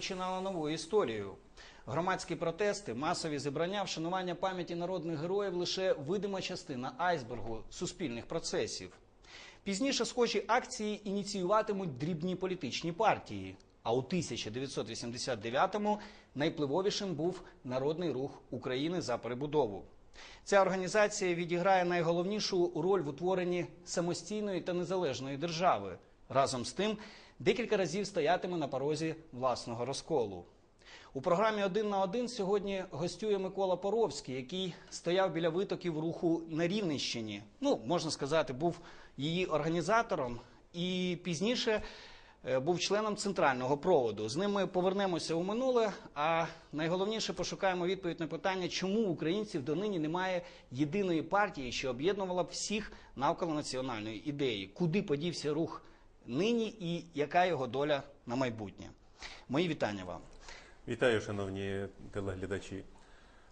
25 років тому Україна починала нову історію. Громадські протести, масові зібрання, вшанування пам'яті народних героїв лише видима частина айсбергу суспільних процесів. Пізніше схожі акції ініціюватимуть дрібні політичні партії. А у 1989-му найпливовішим був Народний рух України за перебудову. Ця організація відіграє найголовнішу роль в утворенні самостійної та незалежної держави. Разом з тим, декілька разів стоятиме на порозі власного розколу. У програмі «Один на один» сьогодні гостює Микола Поровський, який стояв біля витоків руху на Рівненщині. Ну, можна сказати, був її організатором і пізніше е, був членом центрального проводу. З ним ми повернемося у минуле, а найголовніше пошукаємо відповідь на питання, чому українців донині немає єдиної партії, що об'єднувала б всіх навколо національної ідеї. Куди подівся рух нині і яка його доля на майбутнє? Мої вітання вам. Вітаю, шановні телеглядачі.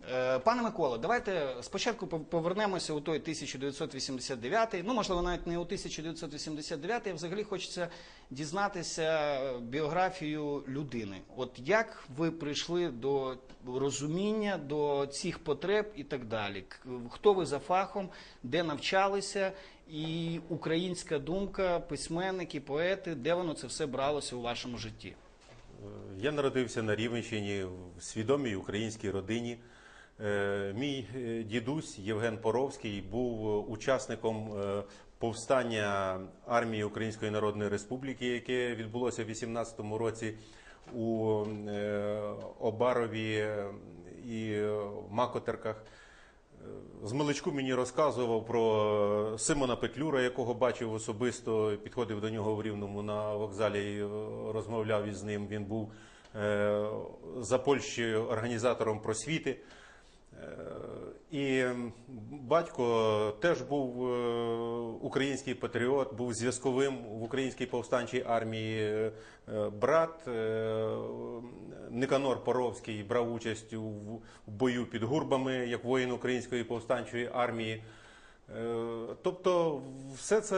Е, Пане Микола, давайте спочатку пов- повернемося у той 1989, ну можливо навіть не у 1989, а взагалі хочеться дізнатися біографію людини. От як ви прийшли до розуміння, до цих потреб і так далі? Хто ви за фахом, де навчалися, і українська думка, письменники, поети, де воно це все бралося у вашому житті? Е, Я народився на Рівенщині в свідомій українській родині. Е, Мій е, дідусь Євген Поровський був е, учасником повстання армії Української Народної Республіки, яке відбулося в 18-му році у Обарові і Макотерках. З маличку мені розказував про Симона Петлюра, якого бачив особисто, підходив до нього в Рівному на вокзалі і розмовляв із ним. Він був за Польщею організатором просвіти. І батько теж був е, український патріот, був зв'язковим в українській повстанчій армії. Е, Брат е, Никанор Поровський брав участь у бою під гурбами як воїн української повстанчої армії. Е, Тобто, все це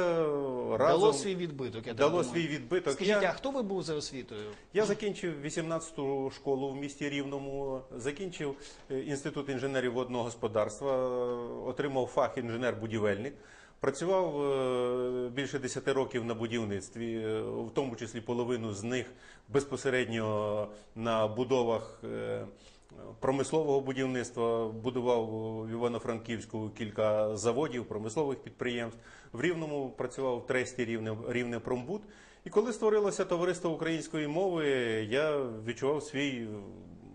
разом Дало свій відбиток. Я дало думаю. свій відбиток. Скажіть, Я- а хто ви був за освітою? я закінчив 18-ту школу в місті Рівному, закінчив е, інститут інженерів водного господарства, отримав фах інженер-будівельник. Працював е, більше 10 років на будівництві, в тому числі половину з них безпосередньо на будовах промислового будівництва. Будував в Івано-Франківську кілька заводів, промислових підприємств. В Рівному працював в тресті Рівне, Рівне Промбуд. І коли створилося товариство української мови, я відчував свій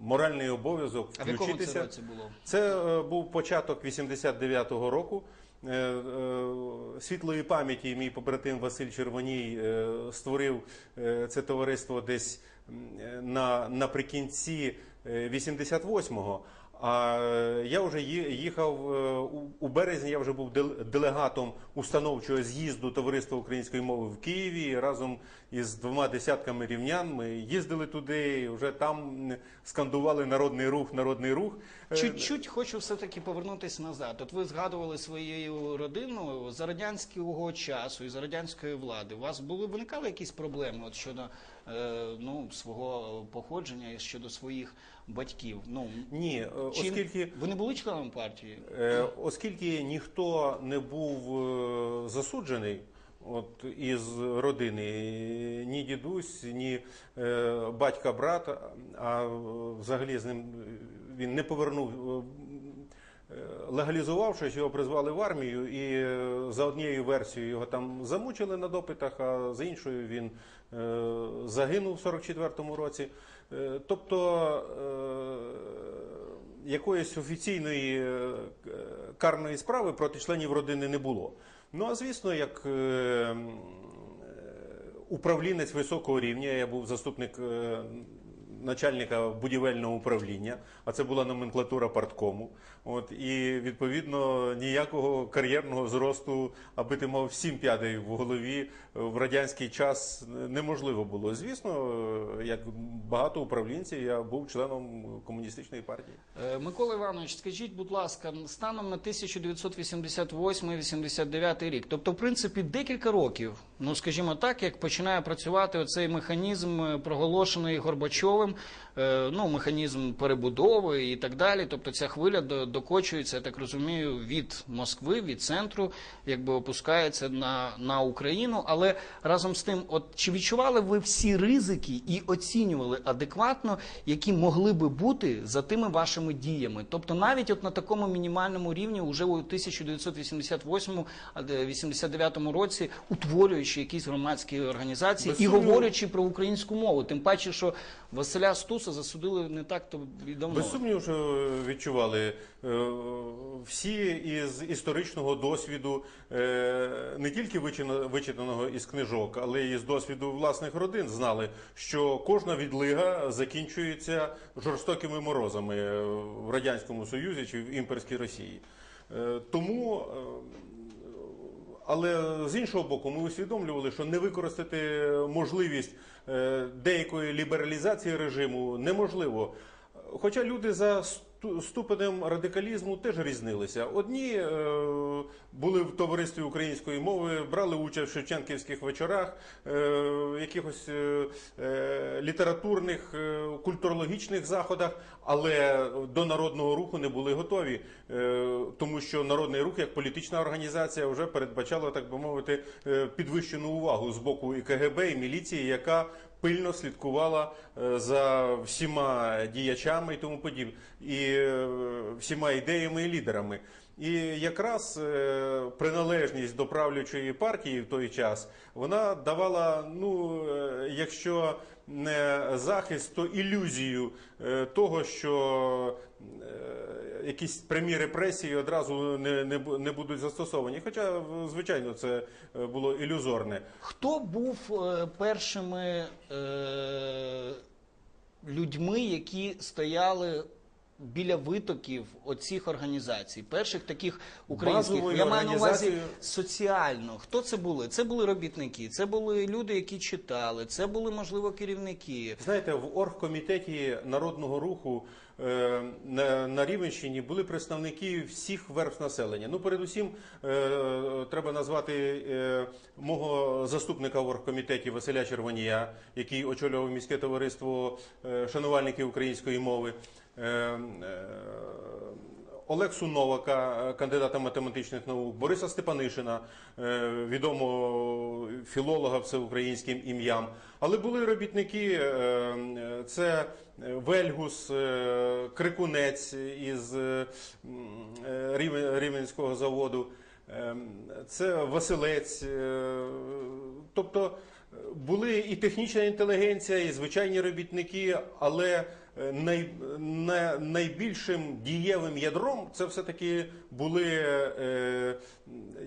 моральний обов'язок А в якому це було? Це е, був початок 89-го року. Е, е, Світлої пам'яті мій побратим Василь Червоній е, створив е, це товариство десь е, на, наприкінці 88-го. А е, я вже їхав е, у- березні. Я вже був делегатом установчого з'їзду товариства української мови в Києві. Разом із двома десятками рівнян ми їздили туди. Вже там скандували народний рух, народний рух. Е, Чуть-чуть хочу все-таки повернутися назад. От ви згадували своєю родиною за радянського часу і за радянської влади. У вас були виникали якісь проблеми от щодо ну, свого походження і щодо своїх батьків? Ну Ні, е, чи оскільки ви не були членом партії? Е, Оскільки ніхто не був е, засуджений от, із родини, ні дідусь, ні е, батька брат, а взагалі з ним він не повернув. е, Легалізувавшись, його призвали в армію, і е, за однією версією його там замучили на допитах, а за іншою він е, загинув в 44-му році. Е, Тобто е, якоїсь офіційної е, карної справи проти членів родини не було. Ну а звісно, як управлінець високого рівня, я був заступник начальника будівельного управління, а це була номенклатура парткому. От і відповідно ніякого кар'єрного зросту, аби ти мав сім п'ядей в голові е, в радянський час неможливо було. Звісно, е, як багато управлінців, я був членом комуністичної партії. Е, Микола Іванович, скажіть, будь ласка, станом на 1988-89 рік, тобто, в принципі, декілька років, ну скажімо так, як починає працювати оцей механізм, проголошений Горбачовим, ну механізм перебудови і так далі. Тобто ця хвиля до- докочується, я так розумію, від Москви, від центру, якби опускається на, на Україну. Але разом з тим, от чи відчували ви всі ризики і оцінювали адекватно, які могли би бути за тими вашими діями? Тобто, навіть от на такому мінімальному рівні, уже у 1988-89 році, утворюючи якісь громадські організації Без і говорячи про українську мову, тим паче, що Василя Стуса засудили не так то і давно. Без сумніву, що відчували Е, всі із історичного досвіду, е, не тільки вичитаного із книжок, але й з досвіду власних родин, знали, що кожна відлига закінчується жорстокими морозами е, в радянському союзі чи в імперській Росії. Е, Тому. Але з іншого боку, ми усвідомлювали, що не використати можливість е, деякої лібералізації режиму неможливо. Хоча люди за ступенем радикалізму теж різнилися. Одні е, були в товаристві української мови, брали участь в Шевченківських вечорах, е, якихось е, е, літературних, е, культурологічних заходах, але до народного руху не були готові, е, тому що народний рух як політична організація вже передбачала, так би мовити, е, підвищену увагу з боку і КГБ, і міліції, яка пильно слідкувала е, за всіма діячами і тому подібне, і е, всіма ідеями і лідерами. І якраз е, приналежність до правлячої партії в той час вона давала, ну якщо не захист, то ілюзію того, що якісь прямі репресії одразу не, не, не будуть застосовані. Хоча, звичайно, це е, було ілюзорне. Хто був е, першими е, людьми, які стояли біля витоків оцих організацій, перших таких українських, Базовою я маю на увазі соціально. Хто це були? Це були робітники, це були люди, які читали, це були, можливо, керівники. Знаєте, в оргкомітеті народного руху на, на Рівенщині були представники всіх верств населення. Ну, передусім, е, треба назвати е, мого заступника в оргкомітеті Василя Червонія, який очолював міське товариство е, шанувальників української мови. Олексу Новака, е, кандидата математичних наук, Бориса Степанишина, е, відомого філолога всеукраїнським ім'ям. Але були робітники, е, це Вельгус, Крикунець із Рівненського заводу, це Василець. Тобто були і технічна інтелігенція, і звичайні робітники, але най, на- найбільшим дієвим ядром це все-таки були е,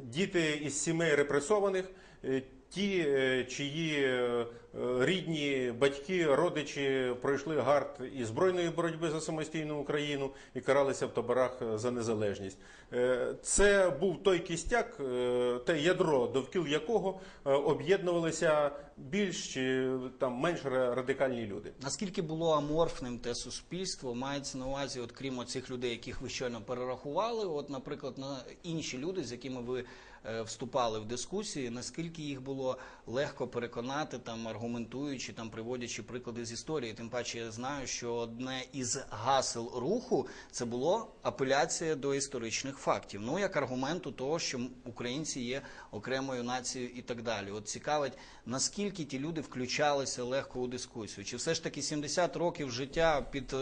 діти із сімей репресованих, е, ті, е, чиї е, рідні батьки, родичі пройшли гард і збройної боротьби за самостійну Україну і каралися в таборах за незалежність. Е, Це був той кістяк, е, те ядро, довкіл якого е, об'єднувалися більш чи там менш радикальні люди. Наскільки було аморфним те суспільство, мається на увазі, от крім цих людей, яких ви щойно перерахували, от, наприклад, на інші люди, з якими ви е, вступали в дискусії, наскільки їх було легко переконати, там аргументуючи, там приводячи приклади з історії. Тим паче я знаю, що одне із гасел руху це було апеляція до історичних фактів. Ну як аргументу того, що українці є окремою нацією і так далі. От цікавить, наскільки ті люди включалися легко у дискусію, чи все ж таки 70 років життя під.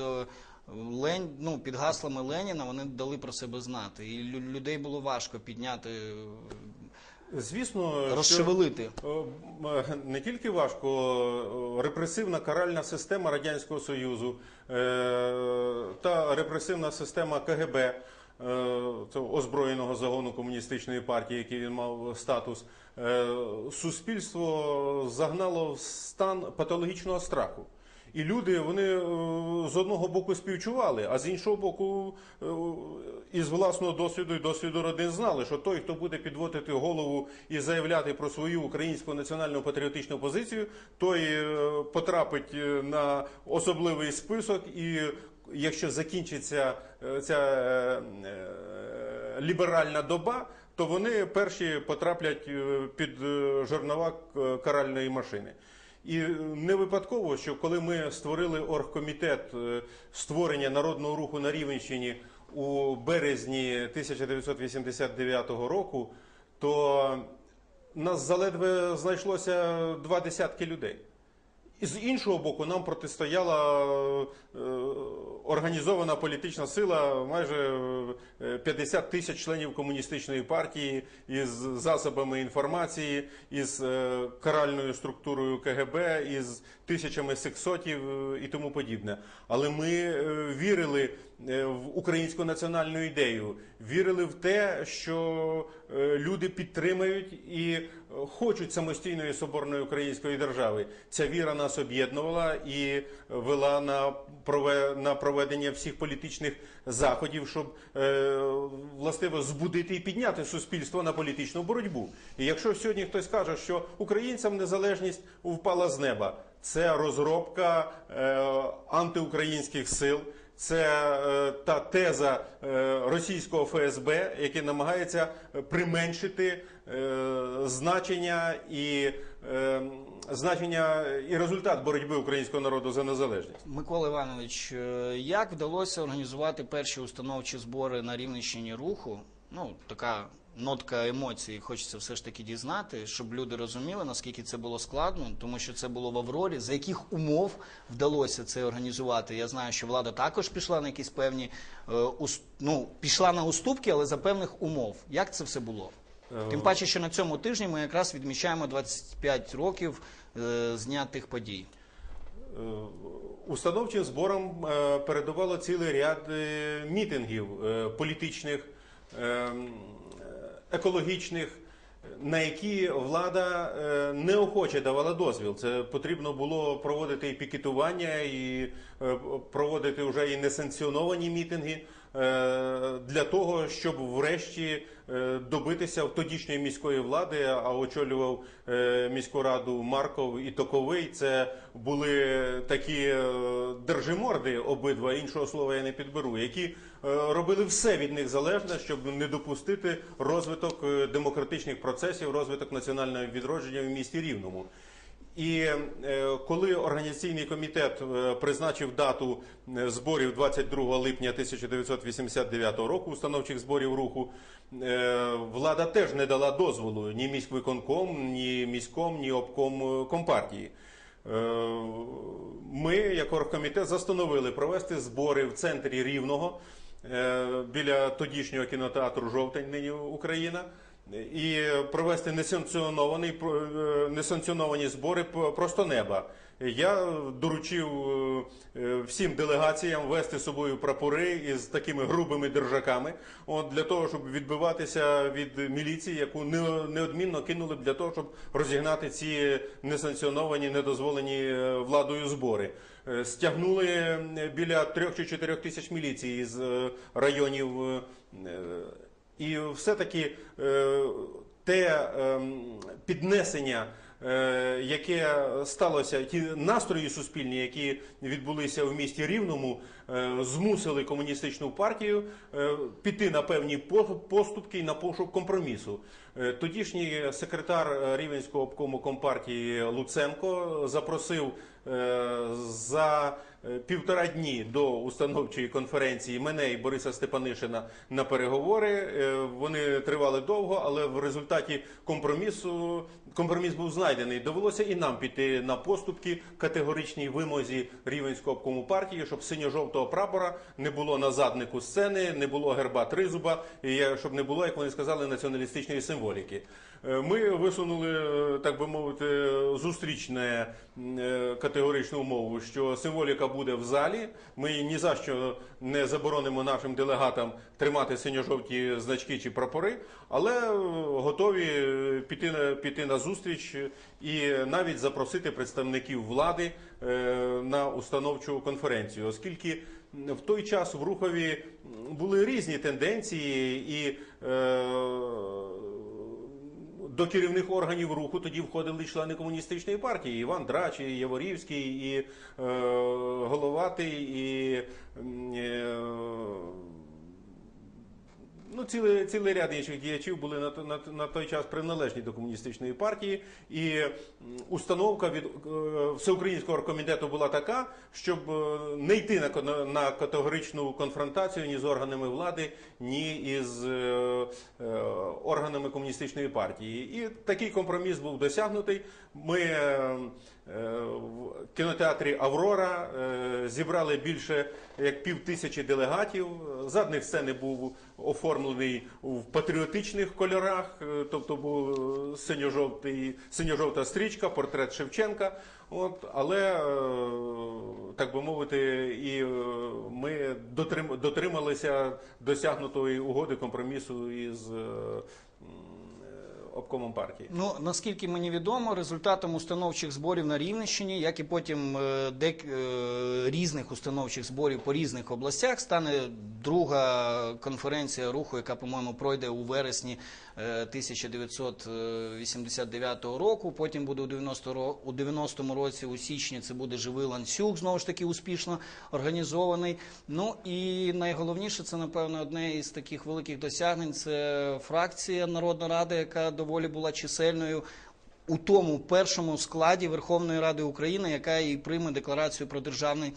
Е, Лень, ну, під гаслами Леніна вони дали про себе знати, і лю- людей було важко підняти, е, Звісно, що- розшевелити. Е, Не тільки важко, е, репресивна каральна система Радянського Союзу е, та репресивна система КГБ, е, цього озброєного загону комуністичної партії, який він мав статус, е, суспільство загнало в стан патологічного страху. І люди вони е, з одного боку співчували, а з іншого боку, е, із власного досвіду і досвіду родин знали, що той, хто буде підводити голову і заявляти про свою українську національну патріотичну позицію, той е, потрапить на особливий список і. Якщо закінчиться ця ліберальна доба, то вони перші потраплять під жернова каральної машини. І е, не випадково, що коли ми створили оргкомітет е, створення народного руху на Рівенщині у березні 1989 року, то нас заледве знайшлося два десятки людей. І з іншого боку, нам протистояла е, організована політична сила, майже е, 50 тисяч членів комуністичної партії із засобами інформації, із е, каральною структурою КГБ, із тисячами сексотів е, і тому подібне. Але ми е, вірили е, в українську національну ідею, вірили в те, що е, люди підтримають і е, хочуть самостійної соборної української держави. Ця віра нас об'єднувала і вела на на проведення всіх політичних заходів, щоб е, властиво збудити і підняти суспільство на політичну боротьбу. І якщо сьогодні хтось каже, що українцям незалежність впала з неба, це розробка е, антиукраїнських сил. Це е, та теза російського ФСБ, яке намагається применшити значення і е, значення і результат боротьби українського народу за незалежність. Микола Іванович, е, як вдалося організувати перші установчі збори на Рівненщині руху? Ну, така нотка емоцій, хочеться все ж таки дізнати, щоб люди розуміли, наскільки це було складно, тому що це було в Аврорі. За яких умов вдалося це організувати? Я знаю, що влада також пішла на якісь певні е, ну, пішла на уступки, але за певних умов. Як це все було? Тим паче, що на цьому тижні ми якраз відмічаємо 25 років е, з дня тих подій. Е, Установчим зборам е, передувало цілий ряд е, мітингів е, політичних, е, е, екологічних, на які влада е, неохоче давала дозвіл. Це потрібно було проводити і пікетування, і е, проводити вже і несанкціоновані мітинги е, для того, щоб врешті е, добитися в тодішньої міської влади, а очолював е, міську раду Марков і Токовий. Це були такі е, держиморди обидва, іншого слова я не підберу, які е, робили все від них залежне, щоб не допустити розвиток е, демократичних процесів, розвиток національного відродження в місті Рівному. І е, коли організаційний комітет е, призначив дату е, зборів 22 липня 1989 року, установчих зборів руху, влада теж не дала дозволу ні міськвиконком, ні міськом, ні обком компартії. Ми, як оргкомітет, застановили провести збори в центрі Рівного біля тодішнього кінотеатру Жовтень, нині Україна, і провести несанкціоновані, е, несанкціоновані збори просто неба. Я доручив е, всім делегаціям вести з собою прапори із такими грубими держаками, от для того, щоб відбиватися від міліції, яку не- неодмінно кинули б для того, щоб розігнати ці несанкціоновані, недозволені е, владою збори. Стягнули біля трьох чи чотирьох тисяч міліції з районів. І все-таки е, те ем, піднесення, е, яке сталося, ті настрої суспільні, які відбулися в місті Рівному, е, змусили комуністичну партію піти на певні поступки і на пошук компромісу. Тодішній секретар Рівенського обкому компартії Луценко запросив за півтора дні до установчої конференції мене і Бориса Степанишина на переговори. Е, Вони тривали довго, але в результаті компромісу компроміс був знайдений. Довелося і нам піти на поступки категоричній вимозі Рівенського обкому партії, щоб синьо-жовтого прапора не було на заднику сцени, не було герба тризуба, і щоб не було, як вони сказали, націоналістичної символіки. Е, Ми висунули, е, так би мовити, зустрічне е, категоричну умову, що символіка буде в залі. Ми ні за що не заборонимо нашим делегатам тримати синьо-жовті значки чи прапори, але готові піти на піти на зустріч і навіть запросити представників влади на установчу конференцію, оскільки в той час в Рухові були різні тенденції і. Е, до керівних органів руху тоді входили члени комуністичної партії. Іван Драч, і Яворівський, і е, Головатий, і е, ну, цілий, цілий ряд інших діячів були на, на, на той час приналежні до комуністичної партії. І установка від е, Всеукраїнського оргкомітету була така, щоб е, не йти на, на категоричну конфронтацію ні з органами влади, ні із е, е, органами комуністичної партії. І такий компроміс був досягнутий. Ми е, е, в кінотеатрі Аврора е, зібрали більше як пів тисячі делегатів. Задник сцени був оформлений в патріотичних кольорах, е, тобто був е, синьо-жовтий, синьо-жовта стрічка, портрет Шевченка. От, але, е, так би мовити, і ми дотрималися досягнутої угоди компромісу із обкомом партії. Ну наскільки мені відомо, результатом установчих зборів на Рівненщині, як і потім е, дек, е, різних установчих зборів по різних областях, стане друга конференція руху, яка, по-моєму, пройде у вересні 1989 року. Потім буде у 90 ро- у 90-му році, у січні, це буде живий ланцюг, знову ж таки успішно організований. Ну і найголовніше, це напевно одне із таких великих досягнень. Це фракція Народна Рада, яка доволі була чисельною. У тому першому складі Верховної Ради України, яка і прийме декларацію про державний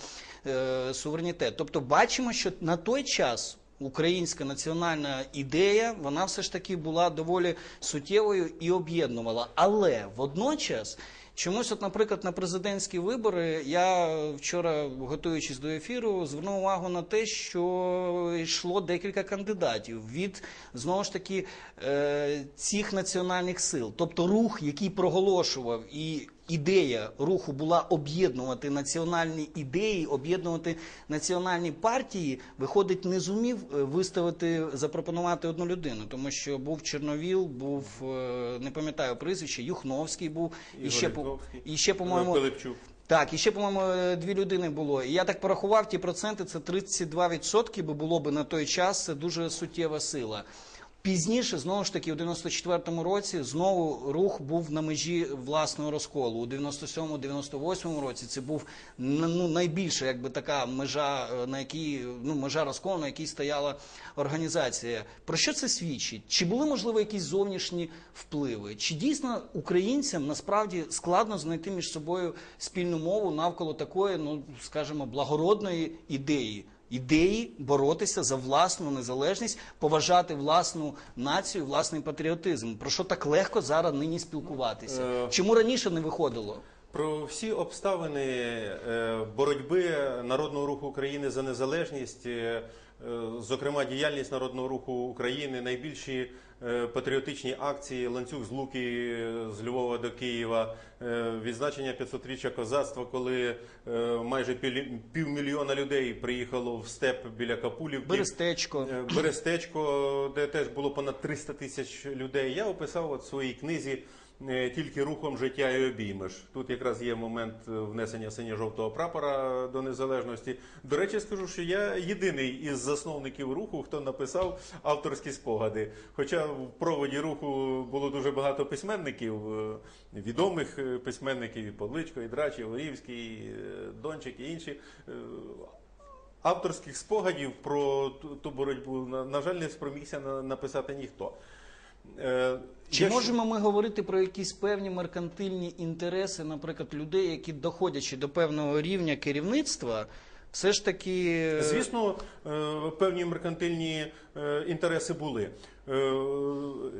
е, суверенітет. Тобто, бачимо, що на той час українська національна ідея вона все ж таки була доволі суттєвою і об'єднувала. Але водночас. Чомусь, от, наприклад, на президентські вибори я вчора, готуючись до ефіру, звернув увагу на те, що йшло декілька кандидатів від знову ж таки е, цих національних сил. Тобто рух, який проголошував і ідея руху була об'єднувати національні ідеї, об'єднувати національні партії, виходить, не зумів е, виставити, запропонувати одну людину, тому що був Чорновіл, був е, не пам'ятаю прізвище, Юхновський був і ще по і ще, по-моєму, Пилипчук. так, і ще, по-моєму, е, дві людини було. І я так порахував, ті проценти це 32% би було би на той час. Це дуже суттєва сила. Пізніше, знову ж таки, у 94-му році знову рух був на межі власного розколу. У 97-98 році це був ну, найбільша якби така межа, е, на якій ну межа розколу, на якій стояла організація. Про що це свідчить? Чи були можливо якісь зовнішні впливи? Чи дійсно українцям насправді складно знайти між собою спільну мову навколо такої, ну скажімо, благородної ідеї? Ідеї боротися за власну незалежність, поважати власну націю, власний патріотизм. Про що так легко зараз нині спілкуватися? Е, Чому раніше не виходило? Про всі обставини е, боротьби Народного руху України за незалежність, е, зокрема діяльність Народного руху України, найбільші патріотичні акції, ланцюг з Луки е, з Львова до Києва, е, відзначення 500-річчя козацтва, коли е, майже півмільйона людей приїхало в степ біля Капулівки. Берестечко. Е, Берестечко, де теж було понад 300 тисяч людей. Я описав от в своїй книзі е, тільки рухом життя і обіймеш. Тут якраз є момент е, внесення синьо-жовтого прапора до незалежності. До речі, скажу, що я єдиний із засновників руху, хто написав авторські спогади. Хоча в проводі руху було дуже багато письменників, е, відомих е, письменників і Павличко, і Драч, і і, Дончик і інші. Авторських спогадів про ту, боротьбу, на жаль, не спромігся написати ніхто. Е, Чи якщо- можемо ми говорити про якісь певні меркантильні інтереси, наприклад, людей, які доходячи до певного рівня керівництва, все ж таки Звісно, е, певні меркантильні е, інтереси були. Е,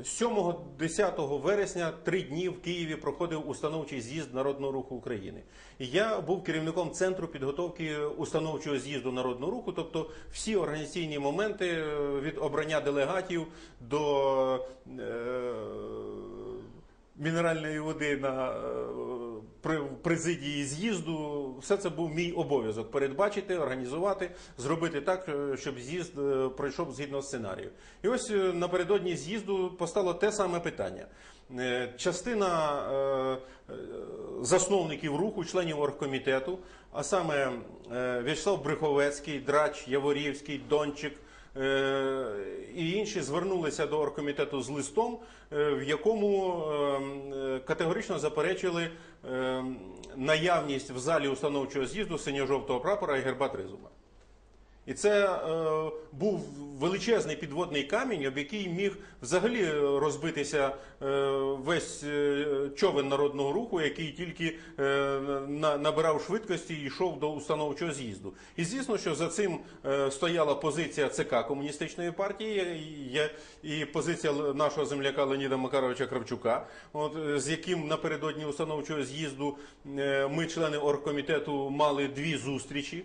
7-10 вересня три дні в Києві проходив установчий з'їзд Народного руху України. Я був керівником центру підготовки установчого з'їзду Народного руху, тобто всі організаційні моменти е, від обрання делегатів до е, мінеральної води на е, при президії з'їзду. Все це був мій обов'язок передбачити, організувати, зробити так, е, щоб з'їзд е, пройшов згідно сценарію. І ось е, напередодні з'їзду постало те саме питання. Частина засновників руху, членів оргкомітету, а саме В'ячеслав Бреховецький, Драч, Яворівський, Дончик і інші звернулися до оргкомітету з листом, е, в якому е, е, категорично заперечили е, наявність в залі установчого з'їзду синьо-жовтого прапора і герба тризуба. І це е, був величезний підводний камінь, об який міг взагалі розбитися е, весь е, човен народного руху, який тільки е, на, набирав швидкості і йшов до установчого з'їзду. І звісно, що за цим е, стояла позиція ЦК комуністичної партії і, і позиція нашого земляка Леоніда Макаровича Кравчука, от, з яким напередодні установчого з'їзду е, ми, члени оргкомітету, мали дві зустрічі.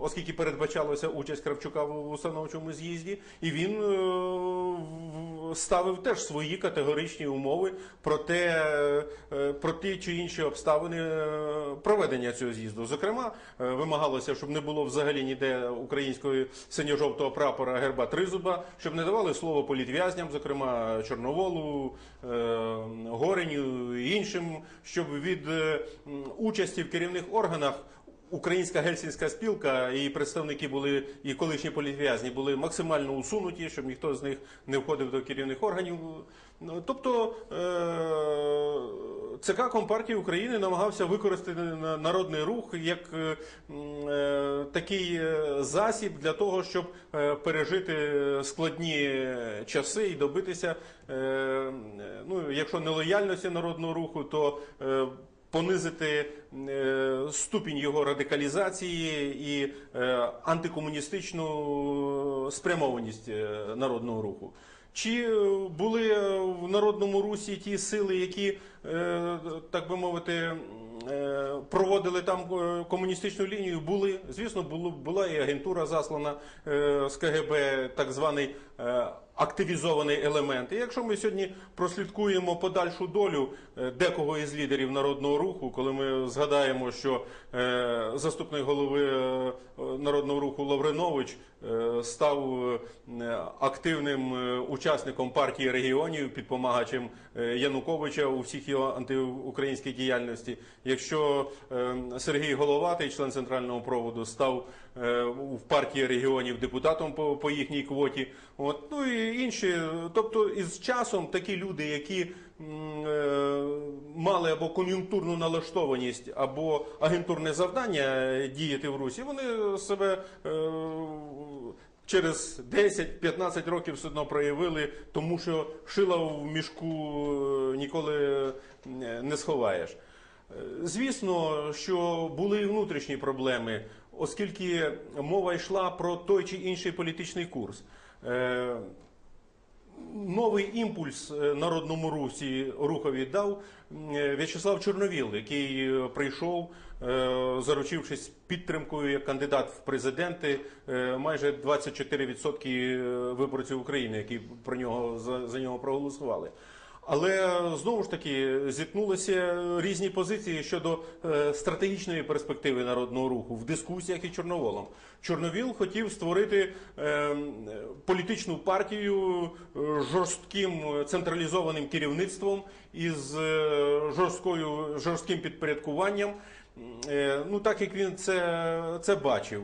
Оскільки передбачалося участь Кравчука в установчому з'їзді, і він е, ставив теж свої категоричні умови про те, е, про ті чи інші обставини е, проведення цього з'їзду. Зокрема, вимагалося, щоб не було взагалі ніде української синьо-жовтого прапора герба тризуба, щоб не давали слово політв'язням, зокрема Чорноволу, Гореню і іншим, щоб від участі в керівних органах Українська гельсінська спілка і представники були і колишні політв'язні були максимально усунуті, щоб ніхто з них не входив до керівних органів. Ну, Тобто е- ЦК Компартії України намагався використати на- народний рух як е, е, такий засіб для того, щоб пережити складні часи і добитися, ну, якщо не лояльності народного руху, то понизити е, ступінь його радикалізації і е, антикомуністичну спрямованість е, народного руху. Чи були в народному русі ті сили, які, так би мовити, проводили там комуністичну лінію? Були, звісно, була і агентура заслана з КГБ, так званий активізований елемент. І якщо ми сьогодні прослідкуємо подальшу долю е, декого із лідерів народного руху, коли ми згадаємо, що е, заступник голови е, народного руху Лавринович став активним учасником партії регіонів, підпомагачем Януковича у всіх його антиукраїнській діяльності. Якщо Сергій Головатий, член центрального проводу, став в партії регіонів депутатом по, по їхній квоті, от ну і інші. Тобто, із часом такі люди, які е, мали або кон'юнктурну налаштованість, або агентурне завдання е, діяти в Русі, вони себе. е, Через 10-15 років все одно проявили, тому що шила в мішку е, ніколи е, не сховаєш. Е, Звісно, що були і внутрішні проблеми, оскільки мова йшла про той чи інший політичний курс. Е, Новий імпульс е, народному русі рухові дав е, В'ячеслав Чорновіл, який прийшов, заручившись підтримкою як кандидат в президенти, майже 24% виборців України, які про нього за, за нього проголосували. Але знову ж таки зіткнулися різні позиції щодо е, стратегічної перспективи народного руху в дискусіях і Чорноволом. Чорновіл хотів створити е, е, політичну партію е, жорстким е, централізованим керівництвом із е, жорсткою жорстким підпорядкуванням. Е, ну так як він це, це бачив.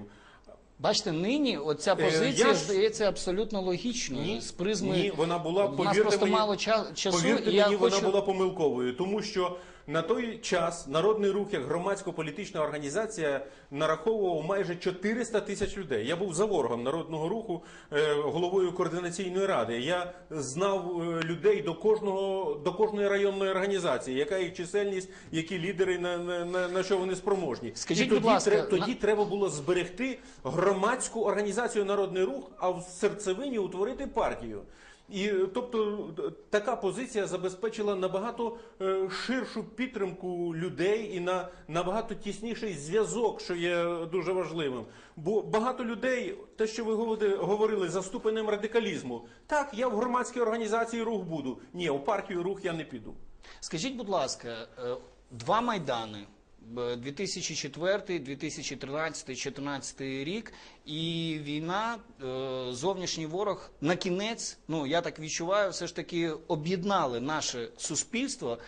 Бачите, нині оця Е, позиція я ж- здається абсолютно логічною. з призми ні, вона була У нас повірте просто мені, мало ча- часу. Повірте і я мені, хочу... вона була помилковою, тому що на той час народний рух як громадсько-політична організація нараховував майже 400 тисяч людей. Я був заворогом народного руху, е, головою координаційної ради. Я знав е, людей до кожного до кожної районної організації, яка їх чисельність, які лідери на, на, на, на що вони спроможні. Скажіть, І тоді, будь ласка, тре- тоді на- треба було зберегти громадську організацію Народний рух, а в серцевині утворити партію. І е, тобто така позиція забезпечила набагато е, ширшу підтримку людей і на набагато тісніший зв'язок, що є дуже важливим. Бо багато людей, те, що ви говорили, за ступенем радикалізму, так я в громадській організації рух буду. Ні, у партію рух я не піду. Скажіть, будь ласка, е, два майдани. Б- 2004, 2013, 2014 рік, і війна, е, зовнішній ворог на кінець, ну я так відчуваю, все ж таки об'єднали наше суспільство,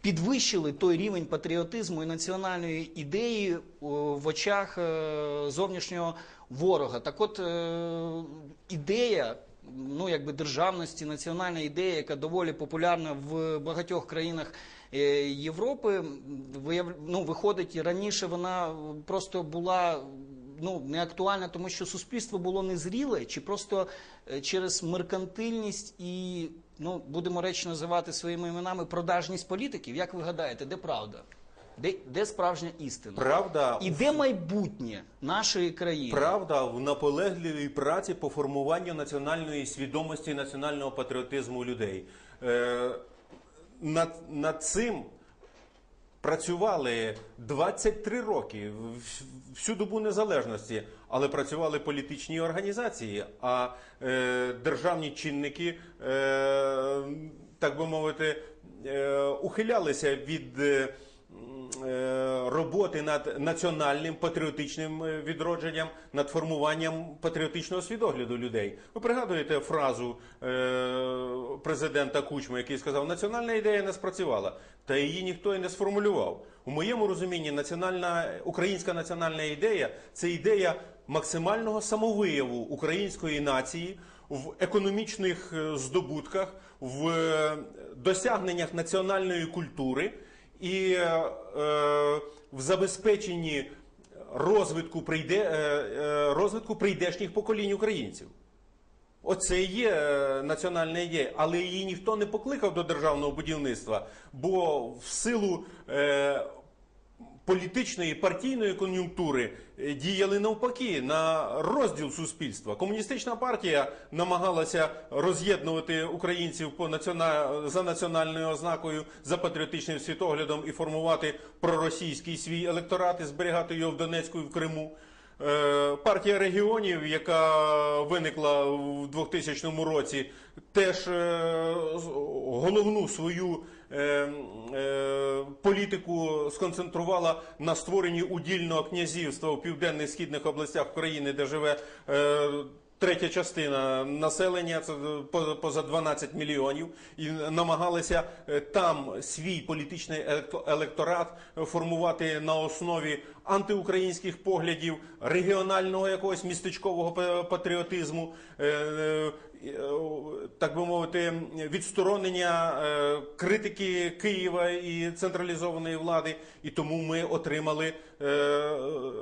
підвищили той рівень патріотизму і національної ідеї в очах е, зовнішнього ворога. Так от е, ідея ну, якби державності, національна ідея, яка доволі популярна в багатьох країнах е, Європи, м, вияв... ну, виходить, раніше вона просто була ну, не актуальна, тому що суспільство було незріле, чи просто е, через меркантильність і, ну, будемо речі називати своїми іменами, продажність політиків. Як ви гадаєте, де правда? Де, де справжня істина? Правда, І де майбутнє нашої країни? Правда в наполегливій праці по формуванню національної свідомості і національного патріотизму людей. Е, над, над цим працювали 23 роки всю добу незалежності, але працювали політичні організації, а е, державні чинники, е, так би мовити, е, ухилялися від. е, роботи над національним патріотичним е, відродженням, над формуванням патріотичного свідогляду людей. Ви пригадуєте фразу е, президента Кучми, який сказав, національна ідея не спрацювала, та її ніхто і не сформулював. У моєму розумінні національна українська національна ідея це ідея максимального самовияву української нації в економічних е, здобутках, в е, досягненнях національної культури і е, е, в забезпеченні розвитку, прийде, е, розвитку прийдешніх поколінь українців. Оце і є національна ідея, але її ніхто не покликав до державного будівництва, бо в силу політичної партійної кон'юнктури е, діяли навпаки на розділ суспільства. Комуністична партія намагалася роз'єднувати українців по за національною ознакою, за патріотичним світоглядом і формувати проросійський свій електорат і зберігати його в Донецьку і в Криму. Е, Партія регіонів, яка виникла в 2000 році, теж е, головну свою політику сконцентрувала на створенні удільного князівства у південних східних областях України, де живе. Е, Третя частина населення це поза- поза 12 мільйонів, і намагалися е, там свій політичний електо- електорат формувати на основі антиукраїнських поглядів, регіонального якогось містечкового патріотизму, е, е, е, так би мовити, відсторонення е, критики Києва і централізованої влади. І тому ми отримали е,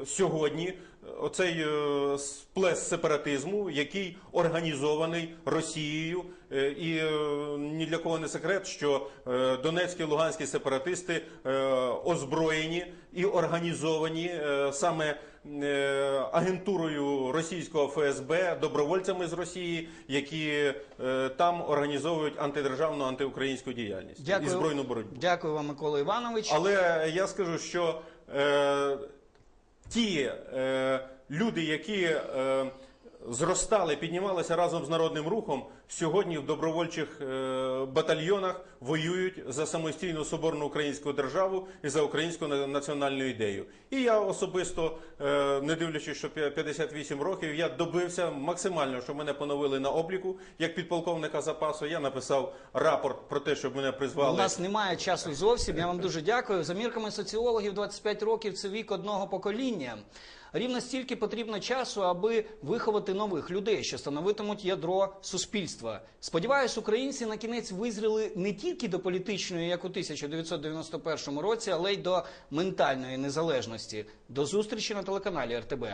сьогодні оцей е, сплес сепаратизму, який організований Росією, Е, і е, ні для кого не секрет, що донецькі і луганські сепаратисти озброєні і організовані саме агентурою російського ФСБ, добровольцями з Росії, які там організовують антидержавну антиукраїнську діяльність і збройну боротьбу. Дякую вам, Микола Іванович. Але я скажу, що ті е, люди, які е, зростали, піднімалися разом з народним рухом, сьогодні в добровольчих е, батальйонах воюють за самостійну соборну українську державу і за українську на- національну ідею. І я особисто, е, не дивлячись, що п'я- 58 років, я добився максимально, щоб мене поновили на обліку як підполковника запасу. Я написав рапорт про те, щоб мене У призвали. нас немає часу зовсім. Я вам дуже дякую. За мірками соціологів, 25 років це вік одного покоління. Рівно стільки потрібно часу, аби виховати нових людей, що становитимуть ядро суспільства. Сподіваюсь, українці на кінець визріли не тільки до політичної, як у 1991 році, але й до ментальної незалежності. До зустрічі на телеканалі РТБ.